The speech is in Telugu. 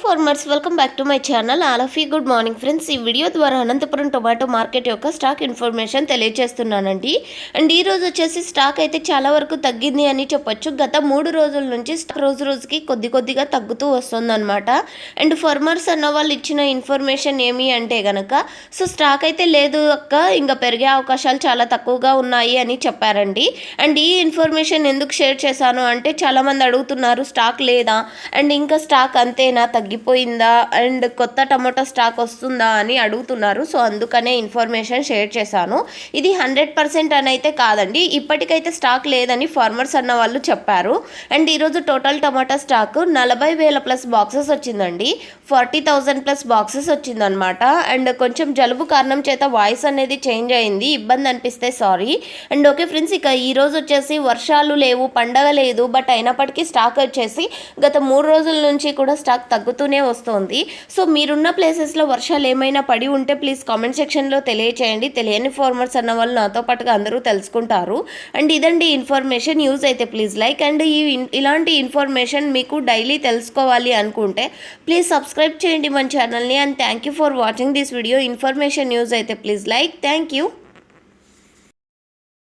Farmers welcome back to my channel all of you good morning friends ఈ వీడియో ద్వారా అనంతపురం టొమాటో మార్కెట్ యొక్క స్టాక్ ఇన్ఫర్మేషన్ తెలియజేస్తున్నానండి అండ్ ఈ రోజు వచ్చేసి స్టాక్ అయితే చాలా వరకు తగ్గింది అని చెప్పొచ్చు. గత మూడు రోజుల నుంచి స్టాక్ రోజు రోజుకి కొద్ది కొద్దిగా తగ్గుతూ వస్తుందన్నమాట. అండ్ ఫార్మర్స్ అన్న వాళ్ళు ఇచ్చిన ఇన్ఫర్మేషన్ ఏమి అంటే గనక సో స్టాక్ అయితే లేదు అక్క ఇంకా పెరిగే అవకాశాలు చాలా తక్కువగా ఉన్నాయి అని చెప్పారండి. అండ్ ఈ ఇన్ఫర్మేషన్ ఎందుకు షేర్ చేశాను అంటే చాలామంది అడుగుతున్నారు స్టాక్ లేదా? అండ్ ఇంకా స్టాక్ అంతేనా తగ్గిపోయిందా? అండ్ కొత్త టమాటో స్టాక్ వస్తుందా అని అడుగుతున్నారు. సో అందుకనే ఇన్ఫర్మేషన్ షేర్ చేశాను. ఇది హండ్రెడ్ పర్సెంట్ అని అయితే కాదండి. ఇప్పటికైతే స్టాక్ లేదని ఫార్మర్స్ అన్న వాళ్ళు చెప్పారు. అండ్ ఈరోజు టోటల్ టమాటా స్టాక్ నలభై వేల ప్లస్ బాక్సెస్ వచ్చిందండి. ఫార్టీ థౌజండ్ ప్లస్ బాక్సెస్ వచ్చిందనమాట అండ్ కొంచెం జలుబు కారణం చేత వాయిస్ అనేది చేంజ్ అయింది. ఇబ్బంది అనిపిస్తే సారీ. అండ్ ఓకే ఫ్రెండ్స్ ఇక ఈరోజు వచ్చేసి వర్షాలు లేవు పండగ లేదు. బట్ అయినప్పటికీ స్టాక్ వచ్చేసి గత మూడు రోజుల నుంచి కూడా స్టాక్ తగ్గు తగ్గుతూనే వస్తోంది. సో మీరున్న ప్లేసెస్లో వర్షాలు ఏమైనా పడి ఉంటే ప్లీజ్ కామెంట్ సెక్షన్లో తెలియచేయండి. తెలియని ఫార్మర్స్ అన్న వాళ్ళు నాతో పాటుగా అందరూ తెలుసుకుంటారు. అండ్ ఇదండి ఇన్ఫర్మేషన్ యూజ్ అయితే ప్లీజ్ లైక్. అండ్ ఈ ఇలాంటి ఇన్ఫర్మేషన్ మీకు డైలీ తెలుసుకోవాలి అనుకుంటే ప్లీజ్ సబ్స్క్రైబ్ చేయండి మన ఛానల్ని. And thank you for watching this video. Information use అయితే ప్లీజ్ లైక్. Thank you.